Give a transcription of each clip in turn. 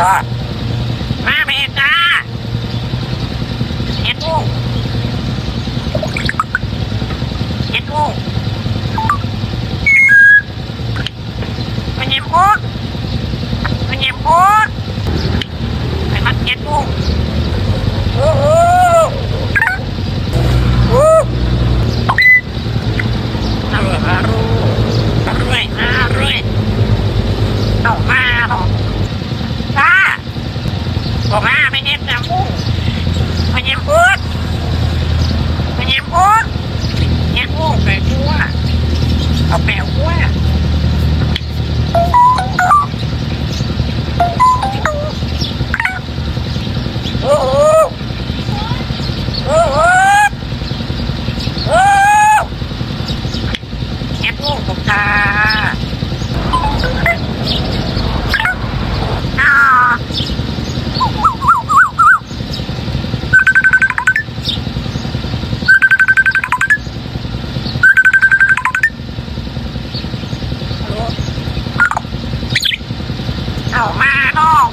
อมาแมตาเห็ดลูกเห็ดลูกมันเย็บโคตรมันเย็บโคตรไปมัดเห็ดลูกโอ้โหโอ้อร่อยอร่อยอร่อยเอามาเนาะ ป้า บอกว่าไม่เน็บน้ำมูไม่เน็บพูดไม่เน็บพูดเน็บมูกแปทั่วเอาแปลกัว เอามาน้อง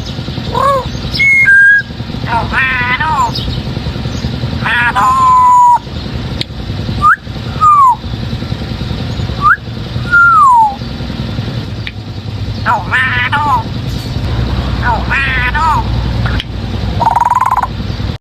วู้เอามาน้องมาน้องเอามาน้องเอามาน้อง